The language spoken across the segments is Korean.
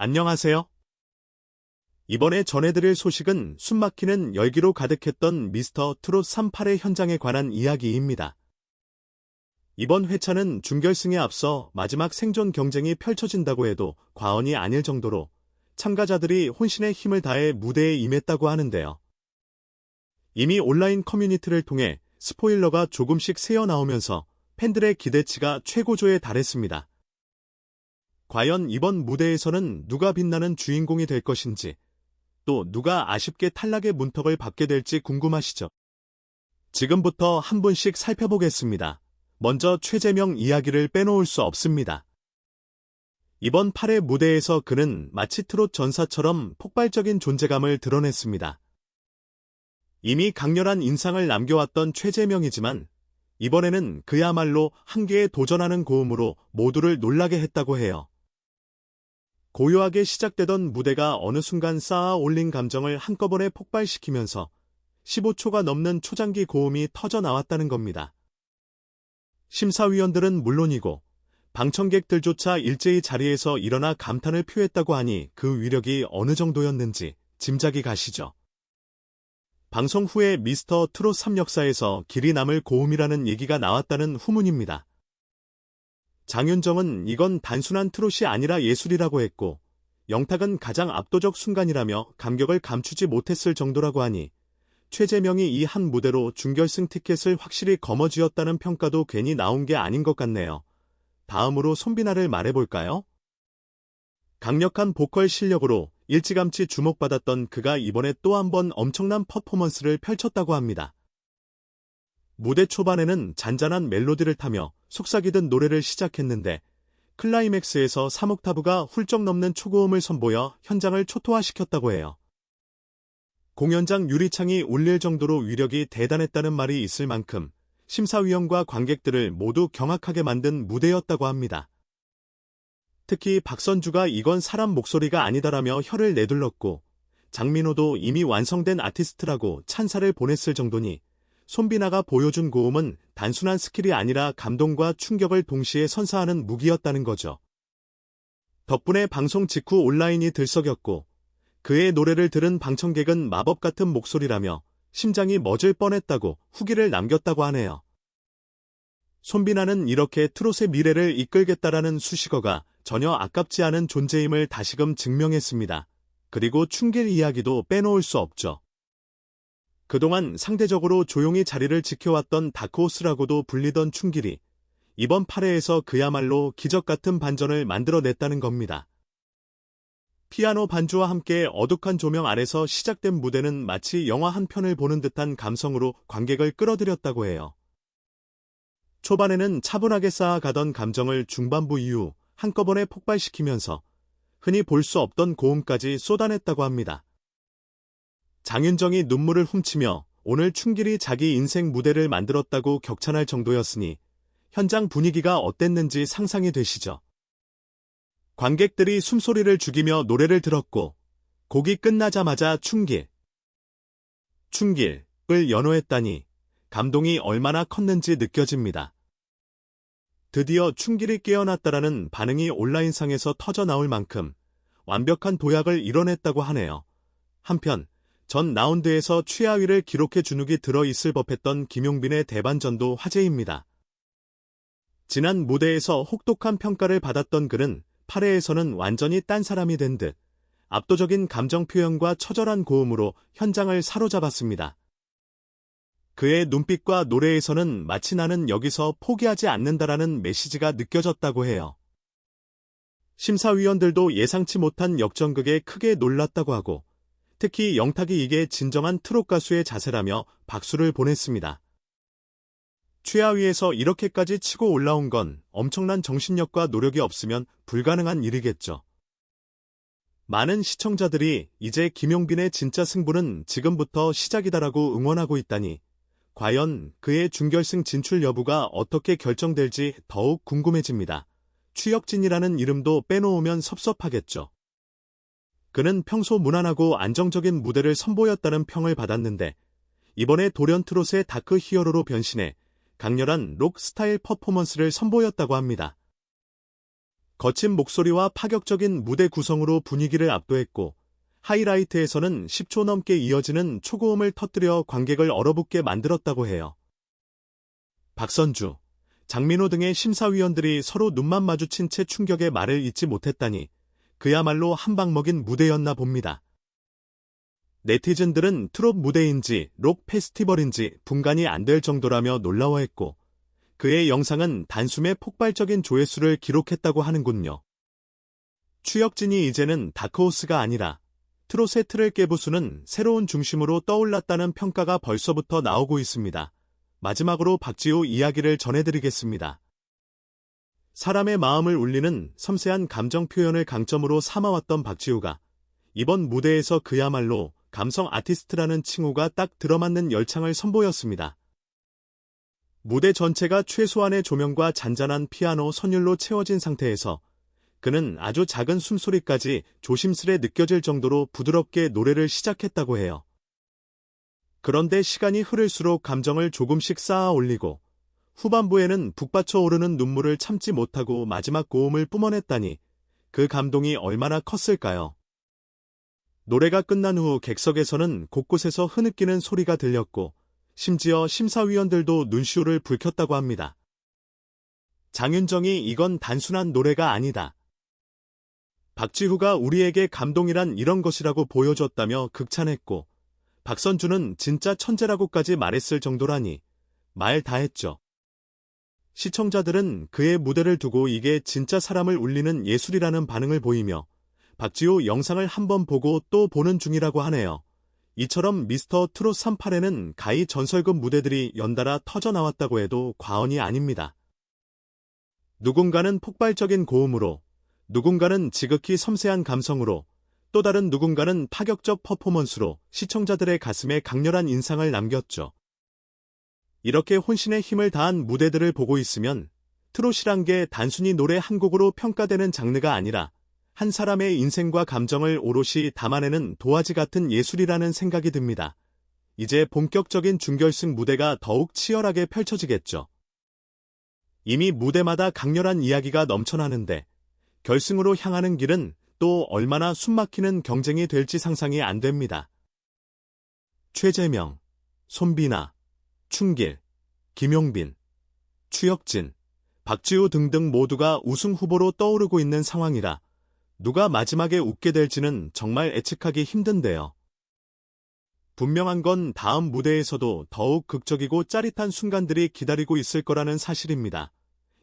안녕하세요. 이번에 전해드릴 소식은 숨막히는 열기로 가득했던 미스터 트롯 38의 현장에 관한 이야기입니다. 이번 회차는 준결승에 앞서 마지막 생존 경쟁이 펼쳐진다고 해도 과언이 아닐 정도로 참가자들이 혼신의 힘을 다해 무대에 임했다고 하는데요. 이미 온라인 커뮤니티를 통해 스포일러가 조금씩 새어나오면서 팬들의 기대치가 최고조에 달했습니다. 과연 이번 무대에서는 누가 빛나는 주인공이 될 것인지, 또 누가 아쉽게 탈락의 문턱을 밟게 될지 궁금하시죠? 지금부터 한 분씩 살펴보겠습니다. 먼저 최재명 이야기를 빼놓을 수 없습니다. 이번 8회 무대에서 그는 마치 트롯 전사처럼 폭발적인 존재감을 드러냈습니다. 이미 강렬한 인상을 남겨왔던 최재명이지만 이번에는 그야말로 한계에 도전하는 고음으로 모두를 놀라게 했다고 해요. 고요하게 시작되던 무대가 어느 순간 쌓아 올린 감정을 한꺼번에 폭발시키면서 15초가 넘는 초장기 고음이 터져 나왔다는 겁니다. 심사위원들은 물론이고 방청객들조차 일제히 자리에서 일어나 감탄을 표했다고 하니 그 위력이 어느 정도였는지 짐작이 가시죠. 방송 후에 미스터 트롯 3 역사에서 길이 남을 고음이라는 얘기가 나왔다는 후문입니다. 장윤정은 이건 단순한 트롯이 아니라 예술이라고 했고 영탁은 가장 압도적 순간이라며 감격을 감추지 못했을 정도라고 하니 최재명이 이 한 무대로 준결승 티켓을 확실히 거머쥐었다는 평가도 괜히 나온 게 아닌 것 같네요. 다음으로 손비나를 말해볼까요? 강력한 보컬 실력으로 일찌감치 주목받았던 그가 이번에 또 한 번 엄청난 퍼포먼스를 펼쳤다고 합니다. 무대 초반에는 잔잔한 멜로디를 타며 속삭이던 노래를 시작했는데 클라이맥스에서 3옥타브가 훌쩍 넘는 초고음을 선보여 현장을 초토화시켰다고 해요. 공연장 유리창이 울릴 정도로 위력이 대단했다는 말이 있을 만큼 심사위원과 관객들을 모두 경악하게 만든 무대였다고 합니다. 특히 박선주가 이건 사람 목소리가 아니다라며 혀를 내둘렀고 장민호도 이미 완성된 아티스트라고 찬사를 보냈을 정도니 손비나가 보여준 고음은 단순한 스킬이 아니라 감동과 충격을 동시에 선사하는 무기였다는 거죠. 덕분에 방송 직후 온라인이 들썩였고 그의 노래를 들은 방청객은 마법 같은 목소리라며 심장이 멎을 뻔했다고 후기를 남겼다고 하네요. 손비나는 이렇게 트롯의 미래를 이끌겠다라는 수식어가 전혀 아깝지 않은 존재임을 다시금 증명했습니다. 그리고 충길 이야기도 빼놓을 수 없죠. 그동안 상대적으로 조용히 자리를 지켜왔던 다크호스라고도 불리던 충길이 이번 8회에서 그야말로 기적 같은 반전을 만들어냈다는 겁니다. 피아노 반주와 함께 어둑한 조명 아래서 시작된 무대는 마치 영화 한 편을 보는 듯한 감성으로 관객을 끌어들였다고 해요. 초반에는 차분하게 쌓아가던 감정을 중반부 이후 한꺼번에 폭발시키면서 흔히 볼 수 없던 고음까지 쏟아냈다고 합니다. 장윤정이 눈물을 훔치며 오늘 충길이 자기 인생 무대를 만들었다고 격찬할 정도였으니 현장 분위기가 어땠는지 상상이 되시죠? 관객들이 숨소리를 죽이며 노래를 들었고 곡이 끝나자마자 충길, 충길을 연호했다니 감동이 얼마나 컸는지 느껴집니다. 드디어 충길이 깨어났다라는 반응이 온라인상에서 터져 나올 만큼 완벽한 도약을 이뤄냈다고 하네요. 한편 전 라운드에서 최하위를 기록해 주눅이 들어있을 법했던 김용빈의 대반전도 화제입니다. 지난 무대에서 혹독한 평가를 받았던 그는 8회에서는 완전히 딴 사람이 된 듯 압도적인 감정 표현과 처절한 고음으로 현장을 사로잡았습니다. 그의 눈빛과 노래에서는 마치 나는 여기서 포기하지 않는다라는 메시지가 느껴졌다고 해요. 심사위원들도 예상치 못한 역전극에 크게 놀랐다고 하고 특히 영탁이 이게 진정한 트롯 가수의 자세라며 박수를 보냈습니다. 최하위에서 이렇게까지 치고 올라온 건 엄청난 정신력과 노력이 없으면 불가능한 일이겠죠. 많은 시청자들이 이제 김용빈의 진짜 승부는 지금부터 시작이다라고 응원하고 있다니 과연 그의 준결승 진출 여부가 어떻게 결정될지 더욱 궁금해집니다. 추혁진이라는 이름도 빼놓으면 섭섭하겠죠. 그는 평소 무난하고 안정적인 무대를 선보였다는 평을 받았는데 이번에 돌연 트롯의 다크 히어로로 변신해 강렬한 록 스타일 퍼포먼스를 선보였다고 합니다. 거친 목소리와 파격적인 무대 구성으로 분위기를 압도했고, 하이라이트에서는 10초 넘게 이어지는 초고음을 터뜨려 관객을 얼어붙게 만들었다고 해요. 박선주, 장민호 등의 심사위원들이 서로 눈만 마주친 채 충격의 말을 잇지 못했다니 그야말로 한방 먹인 무대였나 봅니다. 네티즌들은 트롯 무대인지 록 페스티벌인지 분간이 안 될 정도라며 놀라워했고 그의 영상은 단숨에 폭발적인 조회수를 기록했다고 하는군요. 추혁진이 이제는 다크호스가 아니라 트롯의 틀을 깨부수는 새로운 중심으로 떠올랐다는 평가가 벌써부터 나오고 있습니다. 마지막으로 박지호 이야기를 전해드리겠습니다. 사람의 마음을 울리는 섬세한 감정 표현을 강점으로 삼아왔던 박지호가 이번 무대에서 그야말로 감성 아티스트라는 칭호가 딱 들어맞는 열창을 선보였습니다. 무대 전체가 최소한의 조명과 잔잔한 피아노 선율로 채워진 상태에서 그는 아주 작은 숨소리까지 조심스레 느껴질 정도로 부드럽게 노래를 시작했다고 해요. 그런데 시간이 흐를수록 감정을 조금씩 쌓아 올리고 후반부에는 북받쳐 오르는 눈물을 참지 못하고 마지막 고음을 뿜어냈다니 그 감동이 얼마나 컸을까요? 노래가 끝난 후 객석에서는 곳곳에서 흐느끼는 소리가 들렸고 심지어 심사위원들도 눈시울을 붉혔다고 합니다. 장윤정이 이건 단순한 노래가 아니다. 박지후가 우리에게 감동이란 이런 것이라고 보여줬다며 극찬했고 박선주는 진짜 천재라고까지 말했을 정도라니 말 다했죠. 시청자들은 그의 무대를 두고 이게 진짜 사람을 울리는 예술이라는 반응을 보이며 박지호 영상을 한번 보고 또 보는 중이라고 하네요. 이처럼 미스터 트롯 38에는 가히 전설급 무대들이 연달아 터져 나왔다고 해도 과언이 아닙니다. 누군가는 폭발적인 고음으로, 누군가는 지극히 섬세한 감성으로, 또 다른 누군가는 파격적 퍼포먼스로 시청자들의 가슴에 강렬한 인상을 남겼죠. 이렇게 혼신의 힘을 다한 무대들을 보고 있으면 트롯이란 게 단순히 노래 한 곡으로 평가되는 장르가 아니라 한 사람의 인생과 감정을 오롯이 담아내는 도화지 같은 예술이라는 생각이 듭니다. 이제 본격적인 준결승 무대가 더욱 치열하게 펼쳐지겠죠. 이미 무대마다 강렬한 이야기가 넘쳐나는데 결승으로 향하는 길은 또 얼마나 숨막히는 경쟁이 될지 상상이 안 됩니다. 최재명, 손비나, 충길, 김용빈, 추혁진, 박지우 등등 모두가 우승 후보로 떠오르고 있는 상황이라 누가 마지막에 웃게 될지는 정말 예측하기 힘든데요. 분명한 건 다음 무대에서도 더욱 극적이고 짜릿한 순간들이 기다리고 있을 거라는 사실입니다.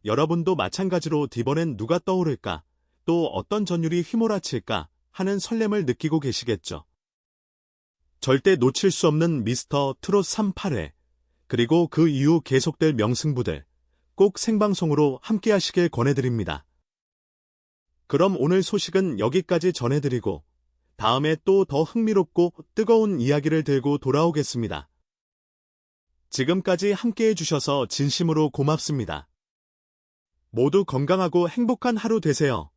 여러분도 마찬가지로 이번엔 누가 떠오를까, 또 어떤 전율이 휘몰아칠까 하는 설렘을 느끼고 계시겠죠. 절대 놓칠 수 없는 미스터 트롯 38회, 그리고 그 이후 계속될 명승부들 꼭 생방송으로 함께 하시길 권해드립니다. 그럼 오늘 소식은 여기까지 전해드리고 다음에 또 더 흥미롭고 뜨거운 이야기를 들고 돌아오겠습니다. 지금까지 함께 해 주셔서 진심으로 고맙습니다. 모두 건강하고 행복한 하루 되세요.